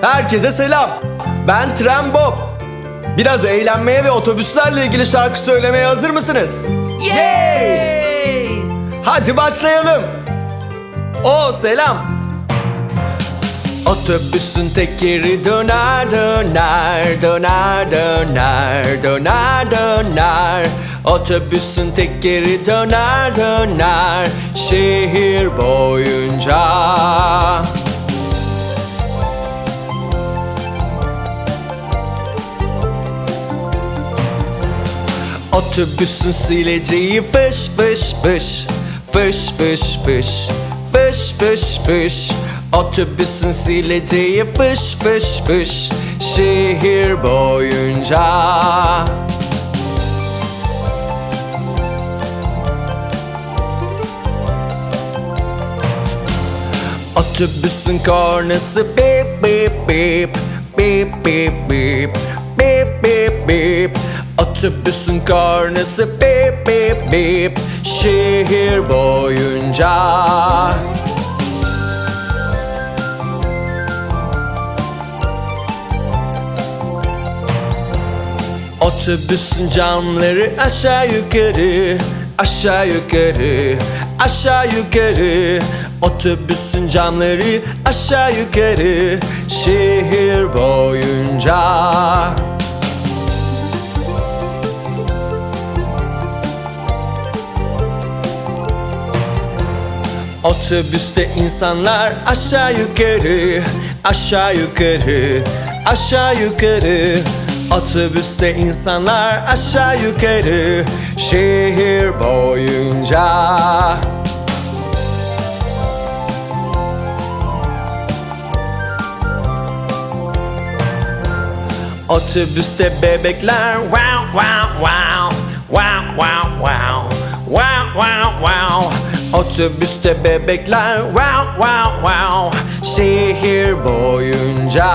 Herkese selam. Ben Tren Bob. Biraz eğlenmeye ve otobüslerle ilgili şarkı söylemeye hazır mısınız? Yay! Hadi başlayalım. O selam. Otobüsün tekeri döner döner döner döner döner döner Otobüsün tekeri döner döner şehir boyunca Otobüsün sileceği fış fış fış. Fış fış fış. Fış fış fış. Otobüsün sileceği fış fış fış. Şehir boyunca. Otobüsün kornası bip bip bip. Bip bip bip. Bip bip bip Otobüsün kornası bip bip bip Şehir boyunca. Otobüsün camları aşağı yukarı Aşağı yukarı Aşağı yukarı. Otobüsün camları aşağı yukarı Şehir boyunca Otobüste insanlar aşağı yukarı Aşağı yukarı Aşağı yukarı. Otobüste insanlar aşağı yukarı Şehir boyunca. Otobüste bebekler wow wow wow wow wow wow wow wow wow Otobüste bebekler wow wow wow. Şehir boyunca.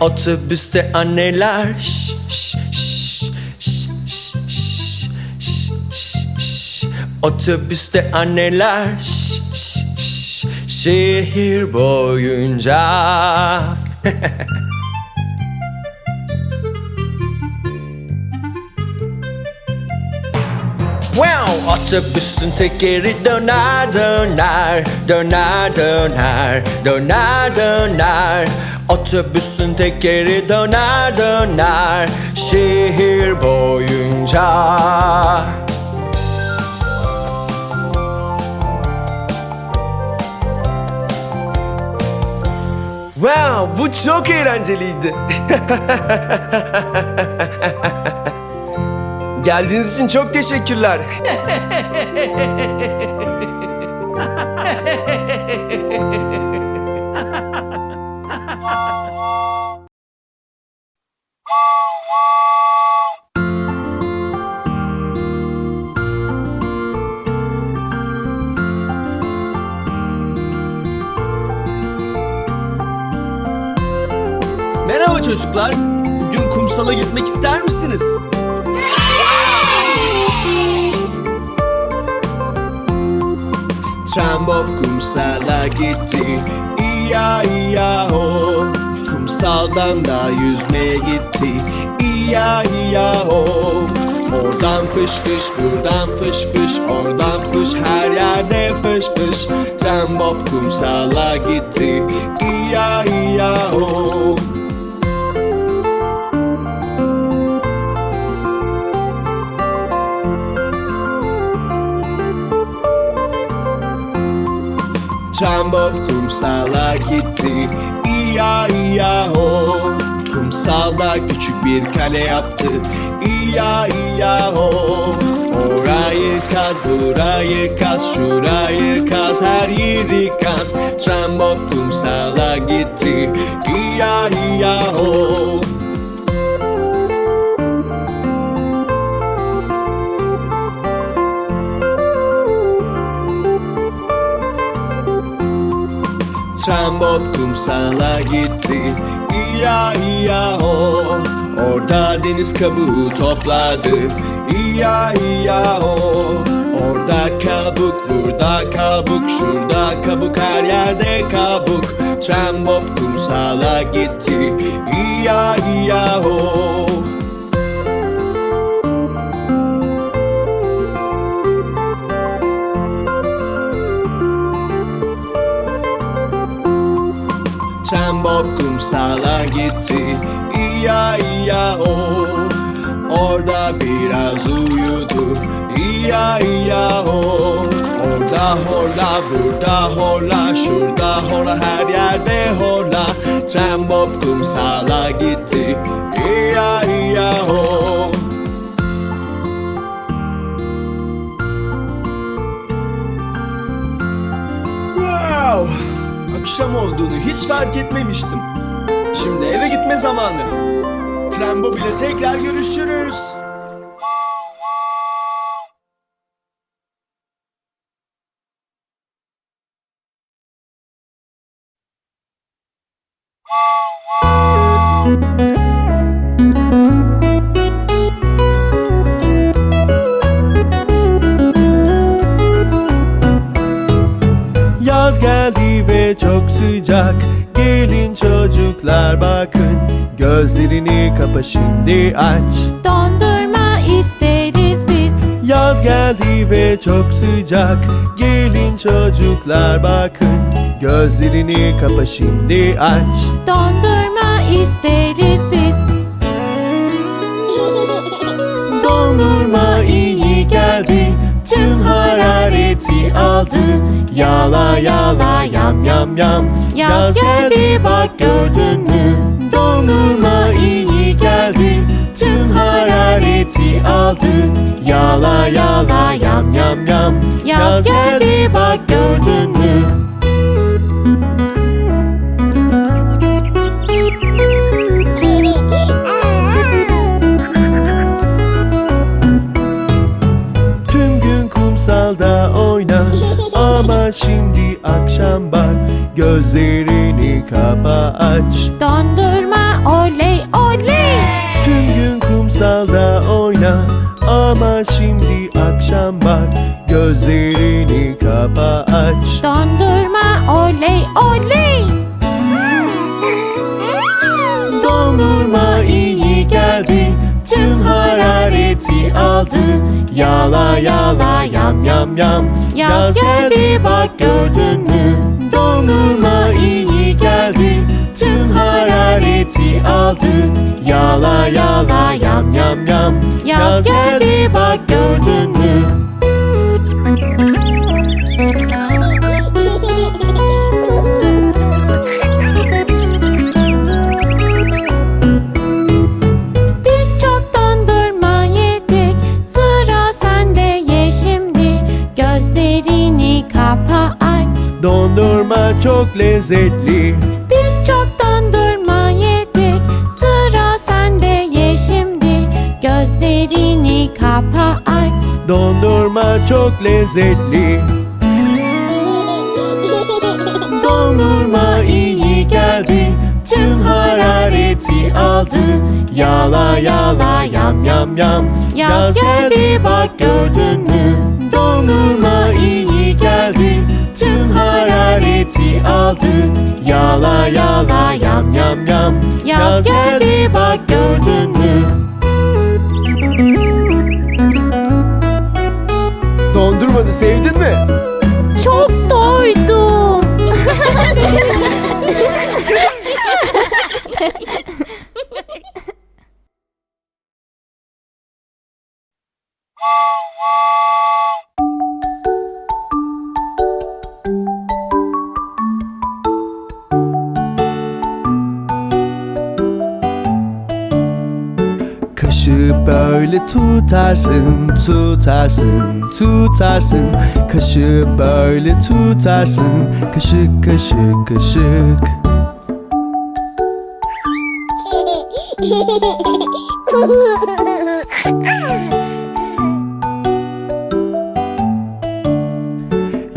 Otobüste anneler şş, şş, şş, şş, şş, şş, şş, şş. Otobüste anneler şş, şş, şş, şehir boyunca Wow! Otobüsün tekeri döner döner Döner döner Döner döner Otobüsün tekeri döner döner Şehir boyunca Wow, bu çok eğlenceliydi. Geldiğiniz için çok teşekkürler. Merhaba çocuklar. Bugün kumsala gitmek ister misiniz? Trambop kumsala gitti. İya iya ho. Kumsaldan da yüzmeye gitti. İya iya ho. Oradan fış fış buradan fış fış. Oradan fış her yerde fış fış. Trambop kumsala gitti. İya Kumsala gitti. İya iya ho. Kumsalda küçük bir kale yaptı. İya iya ho. Orayı kaz burayı kaz Şurayı kaz her yeri kaz. Trambop kumsala gitti. İya iya ho Trambop kumsala gitti. İya iya ho Orada deniz kabuğu topladı. İya-iya-o Orada kabuk, burada kabuk, şurada kabuk, her yerde kabuk. Tren kumsala gitti, iya iya ho. Bob kumsala gitti, iya iya o. Orada biraz uyudu, iya iya o. Orada horla, burada horla, şurada horla, her yerde horla. Tren Bob kumsala gitti, iya iya o. Akşam olduğunu hiç fark etmemiştim. Şimdi eve gitme zamanı. Tren Bob ile tekrar görüşürüz. Sıcak Gelin çocuklar bakın. Gözlerini kapa şimdi aç. Dondurma isteriz biz. Yaz geldi ve çok sıcak. Gelin çocuklar bakın. Gözlerini kapa şimdi aç. Dondurma isteriz aldı. Yala yala yam yam yam. Yaz geldi, bak gördün mü? Dondurma iyi geldi. Tüm harareti aldı. Yala yala yam yam yam. Yaz geldi, bak gördün mü? Şimdi akşam bak Gözlerini kapa aç. Dondurma oley oley. Tüm gün kumsalda oyna Ama şimdi akşam bak Gözlerini kapa aç. Dondurma oley oley Tüm harareti aldı. Yala yala yam yam yam. Yaz geldi, bak gördün mü? Dondurma iyi geldi. Tüm harareti aldı. Yala yala yam yam yam. Yaz geldi, bak gördün mü? Dondurma çok lezzetli. Biz çok dondurma yedik. Sıra sende ye şimdi. Gözlerini kapa aç. Dondurma çok lezzetli. Dondurma iyi geldi. Tüm harareti aldı. Yala yala yam yam yam. Yaz geldi, bak gördün mü? Dondurma iyi harareti aldı Yala yala yam yam yam Yaz geldi, bak gördün mü? Dondurmanı sevdin mi? Çok doydum. Kaşı böyle tutarsın, tutarsın, tutarsın. Kaşı böyle tutarsın, kaşık kaşık kaşık.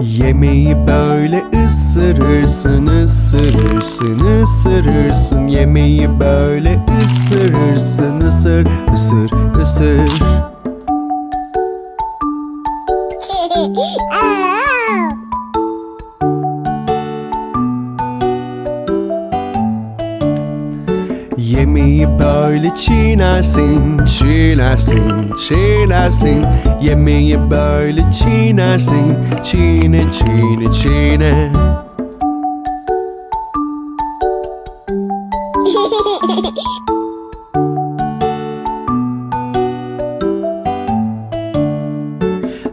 Yemeği böyle ısırırsın ısırırsın ısırırsın. Yemeği böyle ısırırsın ısır ısır ısır Yemeği böyle çiğnersin, çiğnersin, çiğnersin. Yemeği böyle çiğnersin, çiğne, çiğne, çiğne.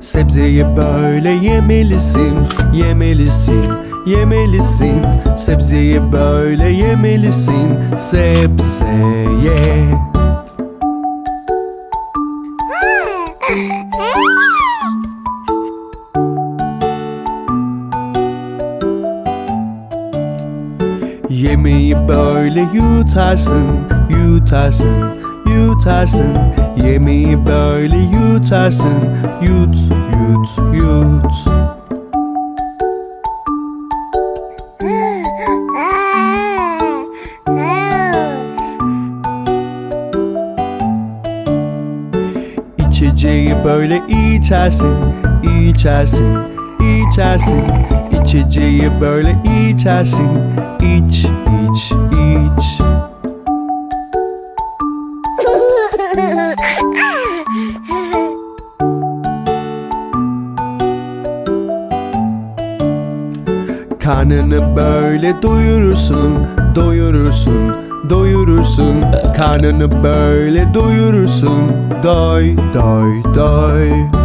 Sebzeyi böyle yemelisin, yemelisin, yemelisin. Sebzeyi böyle yemelisin, sebzeye. Yemeği böyle yutarsın, yutarsın, yutarsın. Yemeği böyle yutarsın, yut, yut, yut böyle içersin, içersin, içersin. İçeceği böyle içersin, iç, iç, iç. Karnını böyle doyurursun, doyurursun, doyurursun. Karnını böyle doyurursun, doy, doy, doy